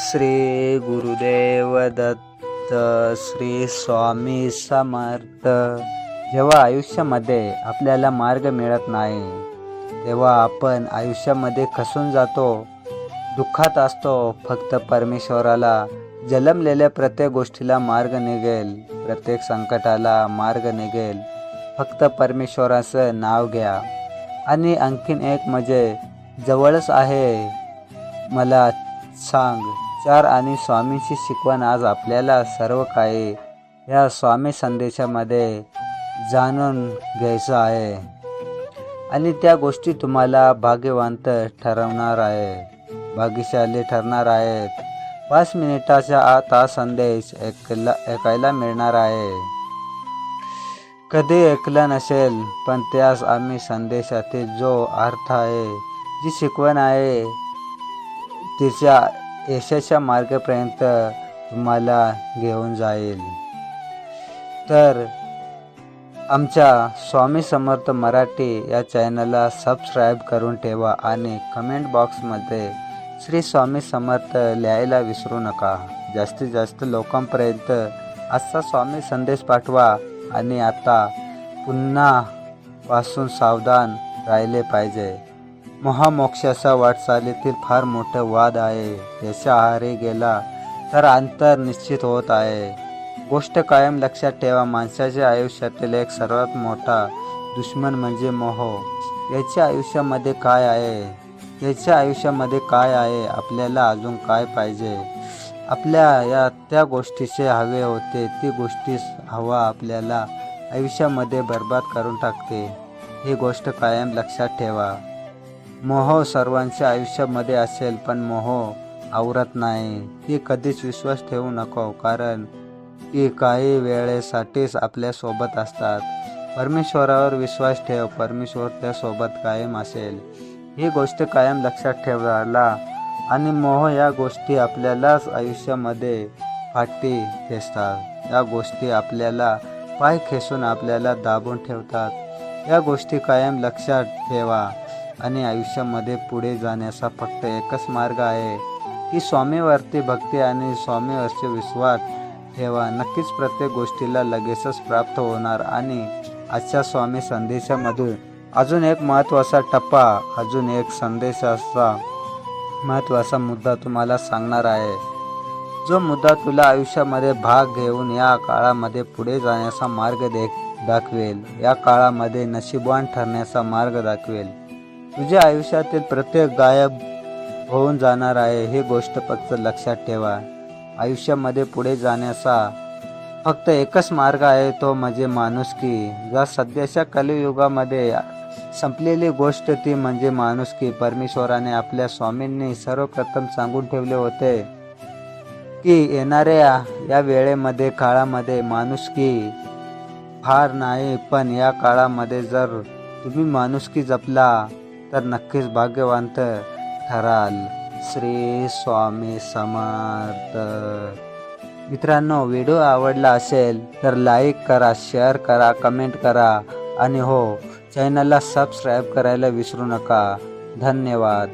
श्री गुरुदेव दत्त श्री स्वामी समर्थ. जेव्हा आयुष्यामध्ये आपल्याला मार्ग मिळत नाही तेव्हा आपण आयुष्यामध्ये खसून जातो दुःखात असतो फक्त परमेश्वराला जन्मलेल्या प्रत्येक गोष्टीला मार्ग निघेल प्रत्येक संकटाला मार्ग निघेल. फक्त परमेश्वराचं नाव घ्या. आणि आणखीन एक म्हणजे जवळच आहे मला सांग. विचार आणि स्वामींची शिकवण आज आपल्याला सर्व काही या स्वामी संदेशामध्ये जाणून घ्यायचं आहे. आणि त्या गोष्टी तुम्हाला भाग्यवंत ठरवणार आहे. भाग्यशाली ठरणार आहेत. पाच मिनिटाच्या आत हा संदेश ऐकला ऐकायला मिळणार आहे. कधी ऐकला नसेल पण त्यास आम्ही संदेशातील जो अर्थ आहे जी शिकवण आहे तिच्या यशाच्या मार्गापर्यंत तुम्हाला घेऊन जाईल. तर आमच्या स्वामी समर्थ मराठी या चॅनलला सबस्क्राईब करून ठेवा आणि कमेंट बॉक्समध्ये श्री स्वामी समर्थ लिहायला विसरू नका. जास्तीत जास्त लोकांपर्यंत असा स्वामी संदेश पाठवा आणि आता पुन्हा पासून सावधान राहिले पाहिजे. महामोक्षाच्या वाटचालीतील फार मोठं वाद आहे. याच्या आहारी गेला तर अंतर निश्चित होत आहे. गोष्ट कायम लक्षात ठेवा माणसाच्या आयुष्यातील एक सर्वात मोठा दुश्मन म्हणजे मोह. याच्या आयुष्यामध्ये काय आहे? याच्या आयुष्यामध्ये काय आहे? आपल्याला अजून काय पाहिजे? आपल्या या त्या गोष्टीचे हवे होते ती गोष्टी हवा आपल्याला आयुष्यामध्ये बर्बाद करून टाकते. ही गोष्ट कायम लक्षात ठेवा. मोह सर्वांच्या आयुष्यामध्ये असेल पण मोह आवरत नाही. ती कधीच विश्वास ठेवू नको कारण ती काही वेळेसाठीच आपल्यासोबत असतात. परमेश्वरावर विश्वास ठेव परमेश्वर त्यासोबत कायम असेल. ही गोष्ट कायम लक्षात ठेवायला आणि मोह या गोष्टी आपल्यालाच आयुष्यामध्ये फाटी खेचतात या गोष्टी आपल्याला पाय खेचून आपल्याला दाबून ठेवतात. या गोष्टी कायम लक्षात ठेवा. आणि आयुष्यामध्ये पुढे जाण्याचा फक्त एकच मार्ग आहे की स्वामीवरती भक्ती आणि स्वामीवरचे विश्वास ठेवा. नक्कीच प्रत्येक गोष्टीला लगेचच प्राप्त होणार आणि आजच्या स्वामी संदेशामधून अजून एक महत्त्वाचा टप्पा अजून एक संदेशाचा महत्त्वाचा मुद्दा तुम्हाला सांगणार आहे. जो मुद्दा तुला आयुष्यामध्ये भाग घेऊन या काळामध्ये पुढे जाण्याचा मार्ग दे दाखवेल. या काळामध्ये नशीबवान ठरण्याचा मार्ग दाखवेल. तुझ्या आयुष्यातील प्रत्येक गायब होऊन जाणार आहे हे गोष्ट फक्त लक्षात ठेवा. आयुष्यामध्ये पुढे जाण्याचा फक्त एकच मार्ग आहे तो म्हणजे माणुसकी. या सध्याच्या कलियुगामध्ये संपलेली गोष्ट ती म्हणजे माणुसकी. परमेश्वराने आपल्या स्वामींनी सर्वप्रथम सांगून ठेवले होते की येणाऱ्या या वेळेमध्ये काळामध्ये माणुसकी फार नाही पण या काळामध्ये जर तुम्ही माणुसकी जपला तर नक्कीच भाग्यवंत ठराल. श्री स्वामी समर्थ. मित्रांनो व्हिडिओ आवडला असेल तर लाईक करा शेअर करा कमेंट करा आणि हो चॅनलला सबस्क्राईब करायला विसरू नका. धन्यवाद.